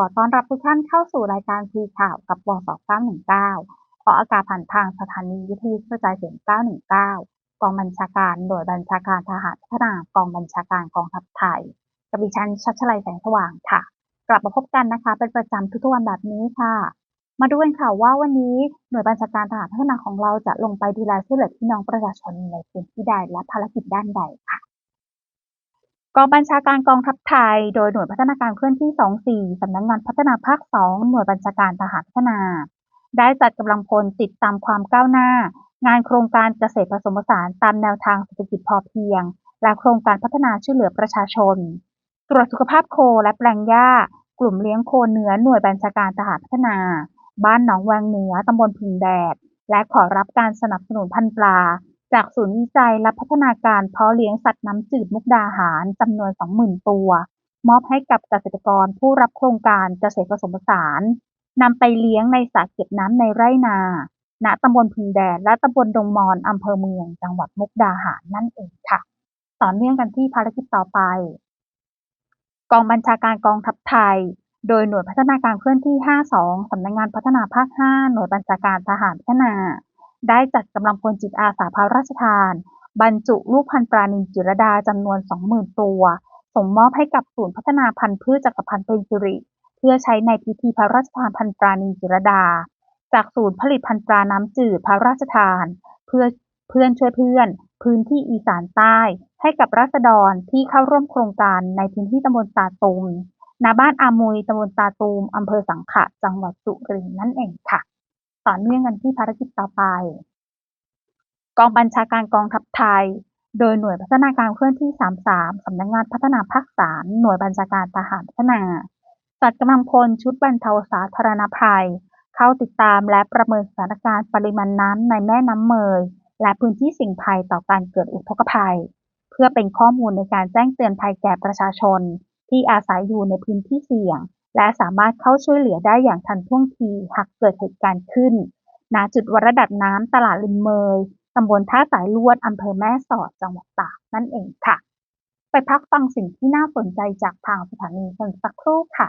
อต้อนรับทุกท่านเข้าสู่รายการคุยข่าวกับวส919ออกอากาศผ่านทางสถานีวิทยุกระจายเสียง 919 กองบัญชาการหน่วยบัญชาการทหารพัฒนากองบัญชาการกองทัพไทยกับดิฉันชัชลัยแสงสว่างค่ะ กลับมาพบกันนะคะ เป็นประจำทุกๆวันแบบนี้ค่ะ มาดูกันค่ะว่าวันนี้หน่วยบัญชาการทหารพัฒนาของเราจะลงไปดูแลช่วยเหลือพี่น้องประชาชนในพื้นที่ใดและภารกิจด้านใดค่ะ กองบัญชาการกองทัพไทย โดยหน่วยพัฒนาการเคลื่อนที่ 24 สำนักงานพัฒนาภาค 2 หน่วยบัญชาการทหารพัฒนา ได้จัดกำลังพลติดตามความก้าวหน้า งานโครงการเกษตรผสมผสานตามแนวทางเศรษฐกิจพอเพียง และโครงการพัฒนาช่วยเหลือประชาชน ตรวจสุขภาพโคและแปลงหญ้า กลุ่มเลี้ยงโคเนื้อหน่วยบัญชาการทหารพัฒนา บ้านหนองแวงเหนือตำบลพึงแดด และขอรับการสนับสนุนพันธุ์ปลา จากศูนย์วิจัยและพัฒนาการเพาะเลี้ยงสัตว์น้ำจืดมุกดาหารจำนวน 20,000 ตัว มอบให้กับเกษตรกรผู้รับโครงการเกษตรผสมผสานนำไปเลี้ยงในสระเก็บน้ำในไร่นา ณ ตำบลพึงแดดและตำบลดงมอนอำเภอเมือง จังหวัดมุกดาหารนั่นเองค่ะ ต่อเนื่องกันที่ภารกิจต่อไป กองบัญชาการกองทัพไทย โดยหน่วยพัฒนาการเคลื่อนที่ 52 สำนักงานพัฒนาภาค 5 หน่วยบัญชาการทหารพัฒนา ได้จัดกำลังพลจิตอาสาพระราชทาน บรรจุลูกพันธุ์ปลานิลจิรดาจำนวน 20,000 ตัว ส่งมอบให้กับศูนย์พัฒนาพันธุ์พืชจักรพันธ์เป็นสิริ เพื่อใช้ในพิธีพระราชทานพันธุ์ปลานิลจิรดา จากศูนย์ผลิตพันธุ์ปลาน้ำจืดพระราชทาน เพื่อเพื่อนช่วยเพื่อน พื้นที่อีสานใต้ ให้กับราษฎรที่เข้าร่วมโครงการในพื้นที่ตำบลตาตุมณบ้านอามุยตำบลตาตูมอำเภอสังขะ จังหวัดสุรินทร์นั่นเองค่ะ ต่อเนื่องกันที่ภารกิจต่อไป กองบัญชาการกองทัพไทย โดยหน่วยพัฒนาการเคลื่อนที่ 33 สำนักงานพัฒนาภาค 3 หน่วยบัญชาการทหารพัฒนา จัดกำลังพลชุดบรรเทาสาธารณภัย เข้าติดตามและประเมินสถานการณ์ปริมาณน้ำในแม่น้ำเมย และพื้นที่สี่งภัยต่อการเกิดอุทกภัย เพื่อเป็นข้อมูลในการแจ้งเตือนภัยแก่ประชาชนที่อาศัยอยู่ในพื้นที่เสี่ยง และสามารถเข้าช่วยเหลือได้อย่างทันท่วงทีหากเกิดเหตุการณ์ขึ้น ณ จุดวัดระดับน้ำตลาดริมเมยตำบลท่าสายลวดอำเภอแม่สอดจังหวัดตากนั่นเองค่ะ ไปพักฟังสิ่งที่น่าสนใจจากทางสถานีกันสักครู่ค่ะ